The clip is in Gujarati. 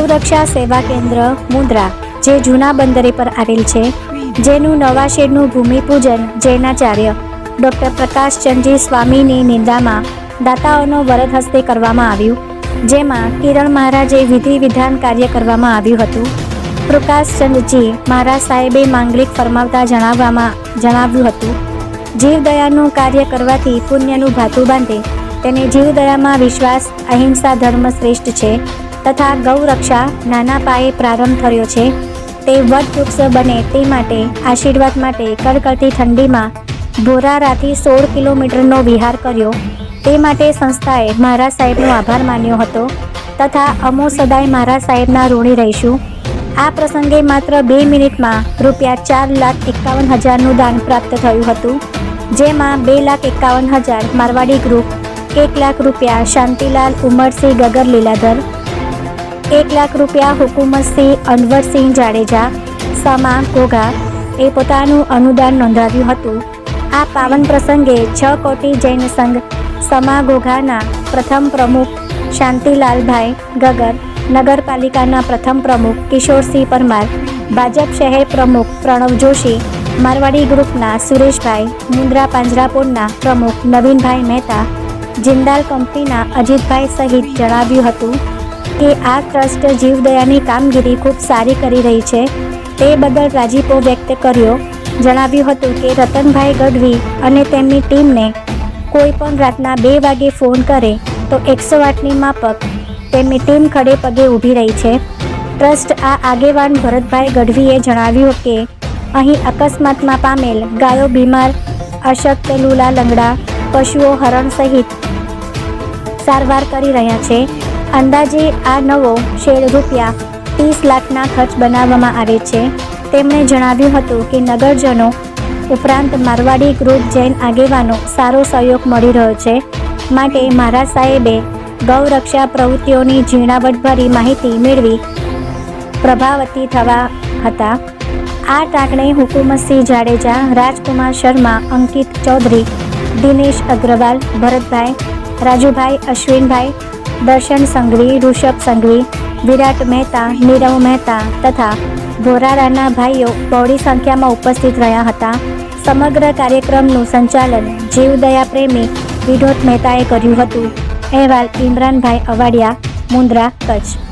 ગૌરક્ષા સેવા કેન્દ્ર મુન્દ્રા, જે જૂના બંદરે પર આવેલ છે, જેનું નવા શેડનું ભૂમિપૂજન જૈનાચાર્ય ડૉક્ટર પ્રકાશચંદજી સ્વામીની નિંદામાં દાતાઓનો વરદ હસ્તે કરવામાં આવ્યું, જેમાં કિરણ મહારાજે વિધિ વિધાન કાર્ય કરવામાં આવ્યું હતું. પ્રકાશચંદજી મહારાજ સાહેબે માંગલિક ફરમાવતા જણાવવામાં જણાવ્યું હતું, જીવદયાનું કાર્ય કરવાથી પુણ્યનું ભાતું બાંધે, તેને જીવદયામાં વિશ્વાસ, અહિંસા ધર્મ શ્રેષ્ઠ છે. તથા ગૌરક્ષા નાના પાયે પ્રારંભ થયો છે. તે વટવૃક્ષ બને તે માટે આશીર્વાદ માટે કડકડતી ઠંડીમાં ભોરારાથી સોળ કિલોમીટરનો વિહાર કર્યો. તે માટે સંસ્થાએ મહારાજ સાહેબનો આભાર માન્યો હતો તથા અમો સદાય મહારાજ સાહેબના ઋણી રહીશું. આ પ્રસંગે માત્ર બે મિનિટમાં રૂપિયા ચાર લાખ એકાવન હજારનું દાન પ્રાપ્ત થયું હતું, જેમાં બે લાખ એકાવન હજાર મારવાડી ગ્રુપ, એક લાખ રૂપિયા શાંતિલાલ ઉમરસિંહ ગગર લીલાધર એક લાખ રૂપિયા હુકુમતસિંહ અનવરસિંહ જાડેજા, સમા ઘોઘા એ પોતાનું અનુદાન નોંધાવ્યું હતું. આ પાવન પ્રસંગે છ કોટી જૈન સંઘ, સમા ઘોઘાના પ્રથમ પ્રમુખ શાંતિલાલભાઈ ગગર, નગરપાલિકાના પ્રથમ પ્રમુખ કિશોરસિંહ પરમાર, ભાજપ શહેર પ્રમુખ પ્રણવ જોશી, મારવાડી ગ્રુપના સુરેશભાઈ, મુન્દ્રા પાંજરાપોળના પ્રમુખ નવીનભાઈ મહેતા, જિંદાલ કંપનીના અજીતભાઈ સહિત જણાવ્યું હતું. કે આ ટ્રસ્ટ જીવદયાની કામગીરી ખૂબ સારી કરી રહી છે. તે બદલ રાજીપો વ્યક્ત કર્યો. જણાવ્યું હતું કે રતનભાઈ ગઢવી અને તેમની ટીમને કોઈ પણ રાતના બે વાગે ફોન કરે તો એકસો આઠની માફક તેમની ટીમ ખડે પગે ઊભી રહી છે. ટ્રસ્ટ આ આગેવાન ભરતભાઈ ગઢવીએ જણાવ્યું કે અહીં અકસ્માતમાં પામેલ ગાયો બીમાર, અશક્ત લૂલા લંગડા, પશુઓ હરણ સહિત સારવાર કરી રહ્યા છે. અંદાજે આ નવો શેડ રૂપિયા ત્રીસ લાખના ખર્ચ બનાવવામાં આવે છે. તેમણે જણાવ્યું હતું કે નગરજનો ઉપરાંત મારવાડી ગ્રુપ જૈન આગેવાનો સારો સહયોગ મળી રહ્યો છે. માટે મારા સાહેબે ગૌરક્ષા પ્રવૃત્તિઓની ઝીણાવટભરી માહિતી મેળવી પ્રભાવતી થવા હતા. આ ટાંકણે હુકુમતસિંહ જાડેજા, રાજકુમાર શર્મા, અંકિત ચૌધરી, દિનેશ અગ્રવાલ, ભરતભાઈ, રાજુભાઈ, અશ્વિનભાઈ દર્શન સંઘવી, ઋષભ સંઘવી, વિરાટ મહેતા, નીરવ મહેતા તથા ભોરારાના ભાઈઓ બહોળી સંખ્યામાં ઉપસ્થિત રહ્યા હતા. સમગ્ર કાર્યક્રમનું સંચાલન જીવદયા પ્રેમી વિનોદ મહેતાએ કર્યું હતું. અહેવાલ, ઇમરાનભાઈ અવાડિયા, મુન્દ્રા, કચ્છ.